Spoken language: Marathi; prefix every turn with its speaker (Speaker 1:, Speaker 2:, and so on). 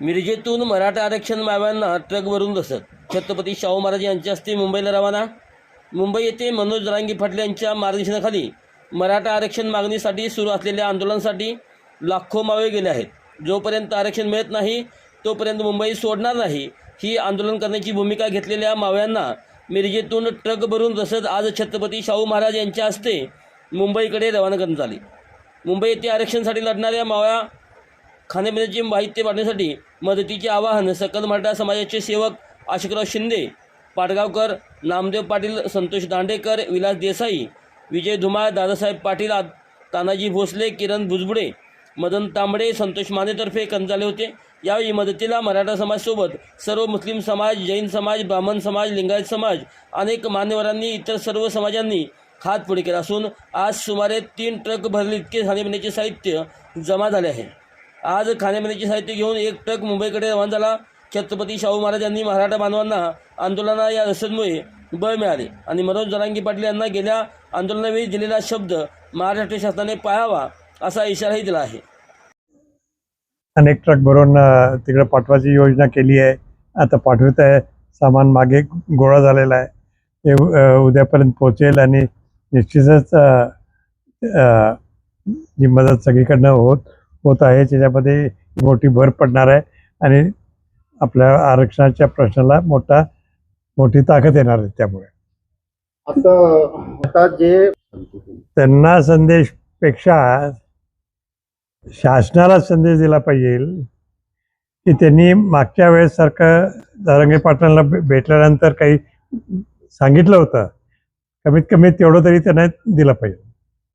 Speaker 1: मिरजेतून मराठा आरक्षण माव्यांना ट्रकवरून दसत छत्रपती शाहू महाराज यांच्या हस्ते मुंबईला रवाना. मुंबई येथे मनोज रांगी फाटले यांच्या मार्गदर्शनाखाली मराठा आरक्षण मागणीसाठी सुरू असलेल्या आंदोलनासाठी लाखो मावे गेले आहेत. जोपर्यंत आरक्षण मिळत नाही तोपर्यंत मुंबई सोडणार नाही ही आंदोलन करण्याची भूमिका घेतलेल्या माव्यांना मिरजेतून ट्रक भरून जसंच आज छत्रपती शाहू महाराज यांच्या हस्ते मुंबईकडे रवाना करण्यात आली मुंबई येथे आरक्षणासाठी लढणाऱ्या मावळा खाण्यापिण्याची माहिती वाढण्यासाठी मदतीचे आवाहन सकल मराठा समाजाचे सेवक आशिकराव शिंदे पाटगावकर नामदेव पाटील संतोष दांडेकर विलास देसाई विजय धुमाळ दादासाहेब पाटील तानाजी भोसले किरण भुजबुडे मदन तांबडे संतोष मानेतर्फे कंचाले होते. यावेळी मदतीला मराठा समाजसोबत सर्व मुस्लिम समाज जैन समाज ब्राह्मण समाज लिंगायत समाज अनेक मान्यवरांनी इतर सर्व समाजांनी हात पुढे केला असून आज सुमारे तीन ट्रक भरले इतके खाण्यापिण्याचे साहित्य जमा झाले आहे. आज खाण्यापिण्याचे साहित्य घेऊन एक ट्रक मुंबईकडे रवाना झाला. छत्रपती शाहू महाराज यांनी मराठा बांधवांना आंदोलना या रसदमुळे बळ मिळाले आणि मनोज जरांगी पाटील यांना गेल्या आंदोलनावेळी दिलेला शब्द महाराष्ट्र शासनाने पाळावा असा इशाराही दिला आहे.
Speaker 2: अनेक ट्रक भरून तिकडे पाठवायची योजना केली आहे. आता पाठवत आहे सामान मागे गोळा झालेला आहे. ते उद्यापर्यंत पोहोचेल आणि निश्चितच जी मदत सगळीकडनं होत होत आहे त्याच्यामध्ये मोठी भर पडणार आहे आणि आपल्या आरक्षणाच्या प्रश्नाला मोठा मोठी ताकद येणार आहे त्यामुळे.
Speaker 3: आता आता जे
Speaker 2: त्यांना संदेशपेक्षा शासनाला संदेश दिला पाहिजे की त्यांनी मागच्या वेळेस सारखं धरंगे पाटलांना भे- भेटल्यानंतर काही सांगितलं होतं. कमीत कमी तेवढं तरी त्यांना दिलं पाहिजे.